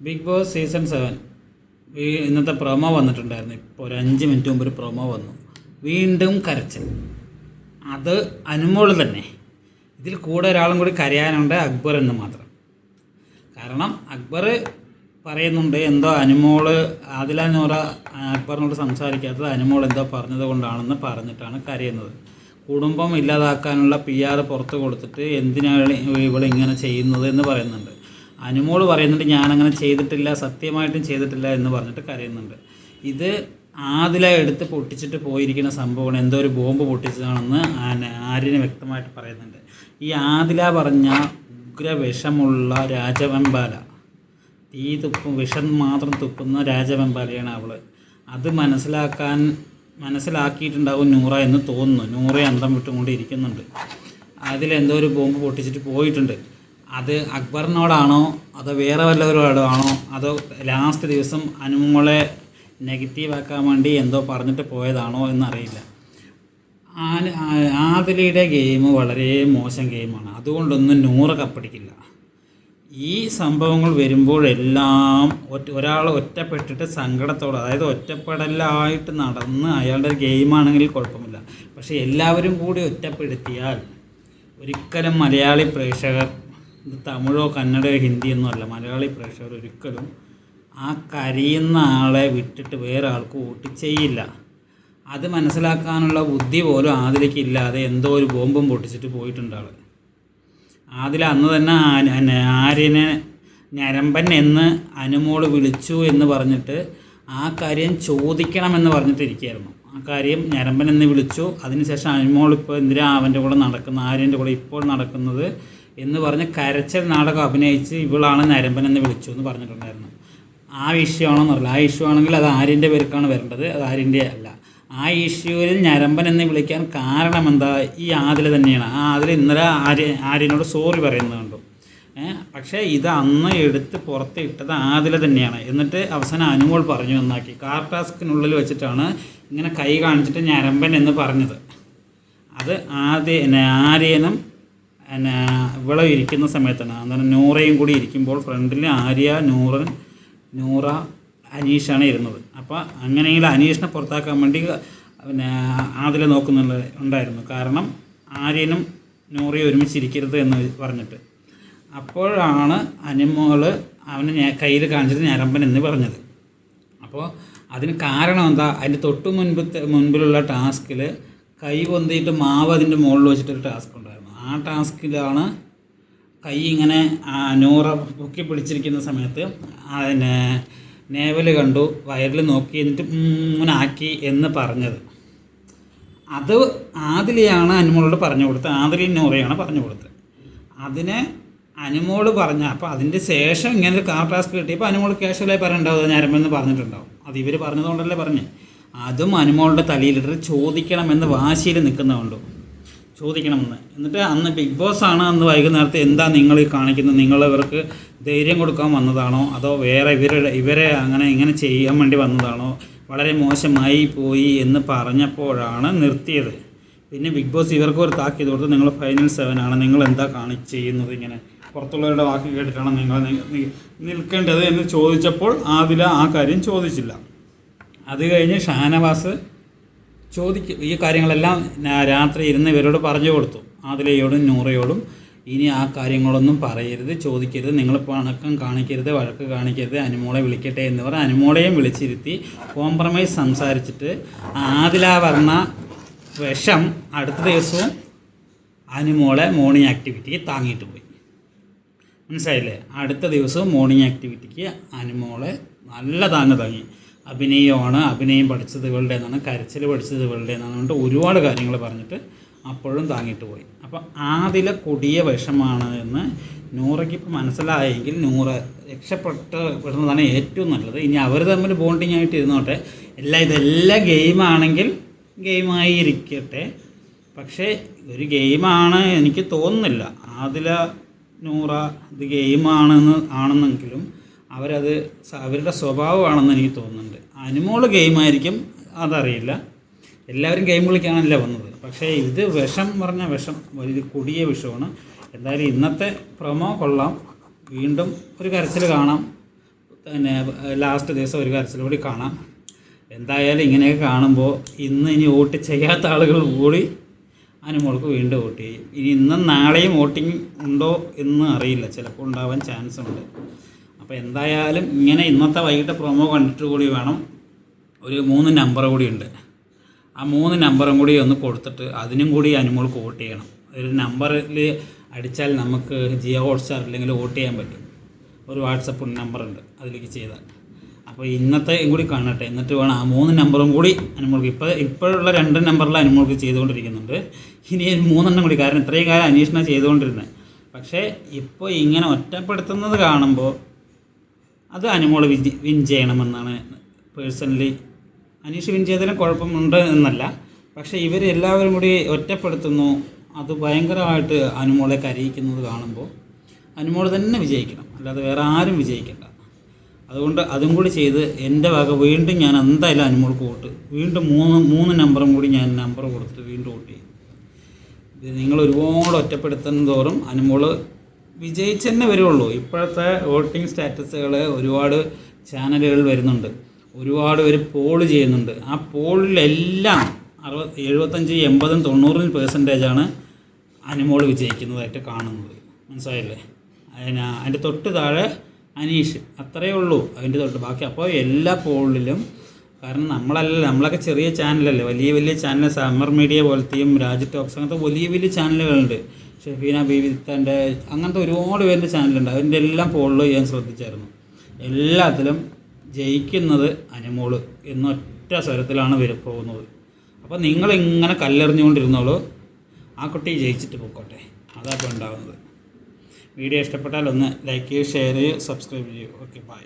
Big boss season seven. ഇന്നത്തെ promo വന്നിട്ടുണ്ടായിരുന്നു. ഇപ്പോൾ ഒരു അഞ്ച് മിനിറ്റ് മുമ്പ് ഒരു പ്രൊമോ വന്നു. വീണ്ടും കരച്ചൽ. അത് അനുമോൾ തന്നെ. ഇതിൽ കൂടെ ഒരാളും കൂടി കരയാനുണ്ട് അക്ബർ എന്ന് മാത്രം. കാരണം അക്ബർ പറയുന്നുണ്ട് എന്തോ അനുമോൾ ആദില നൂറ അക്ബറിനോട് സംസാരിക്കാത്തത് അനുമോൾ എന്തോ പറഞ്ഞത് കൊണ്ടാണെന്ന് പറഞ്ഞിട്ടാണ് കരയുന്നത്. കുടുംബം ഇല്ലാതാക്കാനുള്ള പി ആർ പുറത്ത് കൊടുത്തിട്ട് എന്തിനാണ് ഇവൾ ഇങ്ങനെ ചെയ്യുന്നത് എന്ന് പറയുന്നുണ്ട്. അനുമോൾ പറയുന്നുണ്ട് ഞാനങ്ങനെ ചെയ്തിട്ടില്ല സത്യമായിട്ടും ചെയ്തിട്ടില്ല എന്ന് പറഞ്ഞിട്ട് കരയുന്നുണ്ട്. ഇത് ആദില എടുത്ത് പൊട്ടിച്ചിട്ട് പോയിരിക്കുന്ന സംഭവമാണ്. എന്തോ ഒരു ബോംബ് പൊട്ടിച്ചതാണെന്ന് ആര്യന് വ്യക്തമായിട്ട് പറയുന്നുണ്ട്. ഈ ആദില പറഞ്ഞ ഉഗ്ര വിഷമുള്ള രാജവെമ്പാല തീ തുപ്പും വിഷം മാത്രം തുപ്പുന്ന രാജവെമ്പാലയാണ് അവൾ അത് മനസ്സിലാക്കാൻ മനസ്സിലാക്കിയിട്ടുണ്ടാവും നൂറ എന്ന് തോന്നുന്നു. നൂറ അന്തം വിട്ടുകൊണ്ടിരിക്കുന്നുണ്ട് അതിലെന്തോ ഒരു ബോംബ് പൊട്ടിച്ചിട്ട് പോയിട്ടുണ്ട്. അത് അക്ബറിനോടാണോ? അതോ വേറെ വല്ലവരോടാണോ? അതോ ലാസ്റ്റ് ദിവസം അനുമോളെ നെഗറ്റീവാക്കാൻ വേണ്ടി എന്തോ പറഞ്ഞിട്ട് പോയതാണോ എന്നറിയില്ല. ആദിലയുടെ ഗെയിം വളരെ മോശം ഗെയിമാണ് അതുകൊണ്ടൊന്നും നൂറ് കപ്പടിക്കില്ല ഈ സംഭവങ്ങൾ വരുമ്പോഴെല്ലാം ഒരാൾ ഒറ്റപ്പെട്ടിട്ട് സങ്കടത്തോടെ അതായത് ഒറ്റപ്പെടലായിട്ട് നടന്ന് അയാളുടെ ഒരു ഗെയിമാണെങ്കിൽ കുഴപ്പമില്ല. പക്ഷേ എല്ലാവരും കൂടി ഒറ്റപ്പെടുത്തിയാൽ ഒരിക്കലും മലയാളി പ്രേക്ഷകർ ഇത് തമിഴോ കന്നഡയോ ഹിന്ദിയൊന്നും അല്ല. മലയാളി പ്രേക്ഷകർ ഒരിക്കലും ആ കരിയുന്ന ആളെ വിട്ടിട്ട് വേറെ ആൾക്ക് വോട്ട് ചെയ്യില്ല. അത് മനസ്സിലാക്കാനുള്ള ബുദ്ധി പോലും ആദിലേക്ക് ഇല്ലാതെ എന്തോ ഒരു ബോംബും പൊട്ടിച്ചിട്ട് പോയിട്ടുണ്ട് ആൾ ആദില അന്ന് തന്നെ ആര്യനെ ഞരമ്പൻ എന്ന് അനുമോൾ വിളിച്ചു എന്ന് പറഞ്ഞിട്ട് ആ കാര്യം ചോദിക്കണമെന്ന് പറഞ്ഞിട്ടിരിക്കുകയായിരുന്നു. ആ കാര്യം ഞരമ്പൻ എന്ന് വിളിച്ചു. അതിനുശേഷം അനുമോൾ ഇപ്പോൾ എന്തിനാ അവന്റെ കൂടെ നടക്കുന്ന ആര്യന്റെ കൂടെ ഇപ്പോൾ നടക്കുന്നത് എന്ന് പറഞ്ഞ് കരച്ചൽ നാടകം അഭിനയിച്ച് ഇവളാണ് നരമ്പൻ എന്ന് വിളിച്ചു എന്ന് പറഞ്ഞിട്ടുണ്ടായിരുന്നു. ആ ഇഷ്യൂ ആണോന്നറിയില്ല ആ ഇഷ്യൂ ആണെങ്കിൽ അത് ആര്യന്റെ പേർക്കാണ് വരേണ്ടത്. അത് ആര്യന്റെ അല്ല. ആ ഇഷ്യൂവിൽ ഞരമ്പൻ എന്ന് വിളിക്കാൻ കാരണം എന്താ? ഈ ആദിൽ തന്നെയാണ്. ആ ആതിൽ ഇന്നലെ ആര്യ ആര്യനോട് സോറി പറയുന്നത് കണ്ടു. പക്ഷേ ഇത് അന്ന് എടുത്ത് പുറത്ത് ഇട്ടത് ആദില തന്നെയാണ്. എന്നിട്ട് അവസാനം അനുമോൾ പറഞ്ഞു എന്നാക്കി കാർ ടാസ്കിനുള്ളിൽ വെച്ചിട്ടാണ് ഇങ്ങനെ കൈ കാണിച്ചിട്ട് ഞരമ്പൻ എന്ന് പറഞ്ഞത്. അത് ആദ്യ ആര്യനും പിന്നെ ഇവിടെ ഇരിക്കുന്ന സമയത്താണ് അന്നേരം നൂറയും കൂടി ഇരിക്കുമ്പോൾ ഫ്രണ്ടിൽ ആര്യ നൂറൻ നൂറ അനീഷാണ് ഇരുന്നത്. അപ്പോൾ അങ്ങനെയെങ്കിൽ അനീഷിനെ പുറത്താക്കാൻ വേണ്ടി പിന്നെ ആദില നോക്കുന്നുള്ള ഉണ്ടായിരുന്നു. കാരണം ആര്യനും നൂറയും ഒരുമിച്ചിരിക്കരുത് എന്ന് പറഞ്ഞിട്ട്. അപ്പോഴാണ് അനിമോൾ അവന് കയ്യിൽ കാണിച്ചത് ഞരമ്പൻ എന്ന് പറഞ്ഞത്. അപ്പോൾ അതിന് കാരണം എന്താ? അതിന്റെ തൊട്ട് മുൻപത്തെ മുൻപിലുള്ള ടാസ്കിൽ കൈ പൊന്തിയിട്ട് മാവ് അതിന്റെ മുകളിൽ വെച്ചിട്ടൊരു ടാസ്ക് ഉണ്ടായിരുന്നു ആ ടാസ്കിലാണ് കൈ ഇങ്ങനെ നൂറ പൊക്കി പിടിച്ചിരിക്കുന്ന സമയത്ത് അതിനെ നേവൽ കണ്ടു വയറിൽ നോക്കി എന്നിട്ട് മൂന്നാക്കി എന്ന് പറഞ്ഞത്. അത് ആദിലയാണ് അനുമോളോട് പറഞ്ഞു കൊടുത്തത്. ആദിലി നൂറയാണ് പറഞ്ഞു കൊടുത്തത്. അതിനെ അനുമോൾ പറഞ്ഞ അപ്പോൾ അതിന്റെ ശേഷം ഇങ്ങനെ ഒരു കാർ ടാസ്ക് കിട്ടിയപ്പോൾ അനുമോൾ കാഷ്വലായി പറയണ്ടാവും? ഞരമ്പെന്ന് പറഞ്ഞിട്ടുണ്ടാവും. അത് ഇവർ പറഞ്ഞതുകൊണ്ടല്ലേ പറഞ്ഞേ. അതും അനുമോളുടെ തലയിലിട്ട് ചോദിക്കണമെന്ന് വാശിയിൽ നിൽക്കുന്നതുകൊണ്ടു. ചോദിക്കണമെന്ന്. എന്നിട്ട് അന്ന് ബിഗ് ബോസ് ആണ് അന്ന് വൈകുന്നേരത്തെ എന്താ നിങ്ങൾ കാണിക്കുന്നത് നിങ്ങൾ ഇവർക്ക് ധൈര്യം കൊടുക്കാൻ വന്നതാണോ? അതോ വേറെ ഇവരുടെ ഇവരെ അങ്ങനെ ഇങ്ങനെ ചെയ്യാൻ വേണ്ടി വന്നതാണോ? വളരെ മോശമായി പോയി എന്ന് പറഞ്ഞപ്പോഴാണ് നിർത്തിയത്. പിന്നെ ബിഗ് ബോസ് ഇവർക്ക് ഒരു താക്കീത് കൊടുത്ത് നിങ്ങൾ ഫൈനൽ സെവൻ ആണ് നിങ്ങൾ എന്താ കാണി ചെയ്യുന്നത് ഇങ്ങനെ? പുറത്തുള്ളവരുടെ വാക്ക് കേട്ടിട്ടാണ് നിങ്ങൾ നിൽക്കേണ്ടത് എന്ന് ചോദിച്ചപ്പോൾ ആദില ആ കാര്യം ചോദിച്ചില്ല. അത് കഴിഞ്ഞ് ഷാനവാസ് ചോദിക്കും ഈ കാര്യങ്ങളെല്ലാം രാത്രി ഇരുന്ന് ഇവരോട് പറഞ്ഞു കൊടുത്തു. ആദിലയോടും നൂറയോടും ഇനി ആ കാര്യങ്ങളൊന്നും പറയരുത് ചോദിക്കരുത് നിങ്ങൾ പണക്കം കാണിക്കരുത് വഴക്ക് കാണിക്കരുത് അനുമോളെ വിളിക്കട്ടെ എന്ന് പറഞ്ഞ് അനുമോളെയും വിളിച്ചിരുത്തി കോംപ്രമൈസ് സംസാരിച്ചിട്ട് ആദില പറഞ്ഞ വിഷം അടുത്ത ദിവസവും അനുമോളെ മോർണിംഗ് ആക്ടിവിറ്റിക്ക് താങ്ങിയിട്ട് പോയി. മനസ്സിലായില്ലേ? അടുത്ത ദിവസവും മോർണിംഗ് ആക്ടിവിറ്റിക്ക് അനുമോളെ നല്ല താങ്ങ് താങ്ങി. അഭിനയമാണ് അഭിനയം പഠിച്ചത് ഇവളുടെ എന്നാണ് കരച്ചിൽ പഠിച്ചത് ഇവളുടെ എന്നാണ് പറഞ്ഞിട്ട് ഒരുപാട് കാര്യങ്ങൾ പറഞ്ഞിട്ട് അപ്പോഴും താങ്ങിയിട്ട് പോയി. അപ്പോൾ ആദില കൊടിയ വിഷമാണ് എന്ന് നൂറയ്ക്ക് ഇപ്പോൾ മനസ്സിലായെങ്കിൽ നൂറ് രക്ഷപ്പെട്ട് പെടുന്നതാണ് ഏറ്റവും നല്ലത്. ഇനി അവർ തമ്മിൽ ബോണ്ടിങ് ആയിട്ട് ഇരുന്നോട്ടെ. എല്ലാം ഇതെല്ലാം ഗെയിമാണെങ്കിൽ ഗെയിമായി ഇരിക്കട്ടെ. പക്ഷേ ഒരു ഗെയിമാണ് എനിക്ക് തോന്നുന്നില്ല. ആദില നൂറ ഇത് ഗെയിമാണെന്ന് ആണെന്നെങ്കിലും അവരത് അവരുടെ സ്വഭാവമാണെന്ന് എനിക്ക് തോന്നുന്നുണ്ട്. അനുമോൾ ഗെയിമായിരിക്കും അതറിയില്ല. എല്ലാവരും ഗെയിം കളിക്കാനല്ല വന്നത്. പക്ഷേ ഇത് വിഷം പറഞ്ഞ വിഷം വലിയ കൊടിയ വിഷമാണ്. എന്തായാലും ഇന്നത്തെ പ്രൊമോ കൊള്ളാം. വീണ്ടും ഒരു കരച്ചിൽ കാണാം. പിന്നെ ലാസ്റ്റ് ദിവസം ഒരു കരച്ചിൽ കൂടി കാണാം. എന്തായാലും ഇങ്ങനെയൊക്കെ കാണുമ്പോൾ ഇന്ന് ഇനി വോട്ട് ചെയ്യാത്ത ആളുകൾ കൂടി അനുമോൾക്ക് വീണ്ടും വോട്ട് ചെയ്യും. ഇനി ഇന്നും നാളെയും വോട്ടിംഗ് ഉണ്ടോ എന്ന് അറിയില്ല. ചിലപ്പോൾ ഉണ്ടാവാൻ ചാൻസ് ഉണ്ട് അപ്പോൾ എന്തായാലും ഇങ്ങനെ ഇന്നത്തെ വൈകിട്ട് പ്രൊമോ കണ്ടിട്ട് കൂടി വേണം ഒരു മൂന്ന് നമ്പർ കൂടി ഉണ്ട്. ആ മൂന്ന് നമ്പറും കൂടി ഒന്ന് കൊടുത്തിട്ട് അതിനും കൂടി അനുമോൾക്ക് വോട്ട് ചെയ്യണം. ഒരു നമ്പറിൽ അടിച്ചാൽ നമുക്ക് ജിയോ ഹോട്ട്സ്റ്റാർ അല്ലെങ്കിൽ വോട്ട് ചെയ്യാൻ പറ്റും. ഒരു വാട്സപ്പ് നമ്പറുണ്ട് അതിലേക്ക് ചെയ്താൽ. അപ്പോൾ ഇന്നത്തെ കൂടി കാണട്ടെ. എന്നിട്ട് വേണം ആ മൂന്ന് നമ്പറും കൂടി അനുമോൾക്ക് ഇപ്പോൾ ഇപ്പോഴുള്ള രണ്ട് നമ്പറിൽ അനുമോൾക്ക് ചെയ്തുകൊണ്ടിരിക്കുന്നുണ്ട്. ഇനി മൂന്നെണ്ണം കൂടി. കാരണം ഇത്രയും കാലം അന്വേഷണം ചെയ്തുകൊണ്ടിരുന്നത് പക്ഷേ ഇപ്പോൾ ഇങ്ങനെ ഒറ്റപ്പെടുത്തുന്നത് കാണുമ്പോൾ അത് അനുമോൾ വിൻ വിൻ ചെയ്യണമെന്നാണ് പേഴ്സണലി. അനീഷ് വിൻ ചെയ്തതിലും കുഴപ്പമുണ്ട് എന്നല്ല. പക്ഷേ ഇവർ എല്ലാവരും കൂടി ഒറ്റപ്പെടുത്തുന്നു. അത് ഭയങ്കരമായിട്ട് അനുമോളെ കരയിക്കുന്നത് കാണുമ്പോൾ അനുമോൾ തന്നെ വിജയിക്കണം. അല്ലാതെ വേറെ ആരും വിജയിക്കണ്ട. അതുകൊണ്ട് അതും കൂടി ചെയ്ത് എന്റെ വക വീണ്ടും ഞാൻ എന്തായാലും അനുമോൾക്ക് വോട്ട് വീണ്ടും മൂന്ന് മൂന്ന് നമ്പറും കൂടി ഞാൻ നമ്പർ കൊടുത്തിട്ട് വീണ്ടും വോട്ട് ചെയ്യും. നിങ്ങൾ ഒരുപാട് ഒറ്റപ്പെടുത്തുന്ന തോറും അനുമോൾ വിജയിച്ച് തന്നെ വരുള്ളൂ. ഇപ്പോഴത്തെ വോട്ടിംഗ് സ്റ്റാറ്റസുകൾ ഒരുപാട് ചാനലുകൾ വരുന്നുണ്ട്. ഒരുപാട് പേര് പോൾ ചെയ്യുന്നുണ്ട്. ആ പോളിലെല്ലാം അറുപത് എഴുപത്തഞ്ച് എൺപതും തൊണ്ണൂറും പേഴ്സന്റേജാണ് അനുമോൾ വിജയിക്കുന്നതായിട്ട് കാണുന്നത്. മനസ്സിലായില്ലേ? അതിന് അതിന്റെ തൊട്ട് താഴെ അനീഷ്. അത്രയേ ഉള്ളൂ അതിന്റെ തൊട്ട്. ബാക്കി അപ്പോൾ എല്ലാ പോളിലും കാരണം നമ്മളല്ല നമ്മളൊക്കെ ചെറിയ ചാനലല്ലേ. വലിയ വലിയ ചാനൽ സമ്മർ മീഡിയ പോലത്തെയും രാജ് ടോക്സ് അങ്ങനത്തെ വലിയ വലിയ ചാനലുകളുണ്ട്. ഷെഫീന ബീവിത്തന്റെ അങ്ങനത്തെ ഒരുപാട് പേരുടെ ചാനലുണ്ട്. അതിന്റെ എല്ലാം ഫോളോ ചെയ്യാൻ ശ്രദ്ധിച്ചായിരുന്നു. എല്ലാത്തിലും ജയിക്കുന്നത് അനുമോൾ എന്നൊറ്റ സ്വരത്തിലാണ് വരെ പോകുന്നത്. അപ്പോൾ നിങ്ങളിങ്ങനെ കല്ലെറിഞ്ഞുകൊണ്ടിരുന്നോളൂ. ആ കുട്ടി ജയിച്ചിട്ട് പോയിക്കോട്ടെ അതാണ് ഉണ്ടാകുന്നത് വീഡിയോ ഇഷ്ടപ്പെട്ടാൽ ഒന്ന് ലൈക്ക് ചെയ്യുക ഷെയർ ചെയ്യുക സബ്സ്ക്രൈബ് ചെയ്യുക ഓക്കെ ബൈ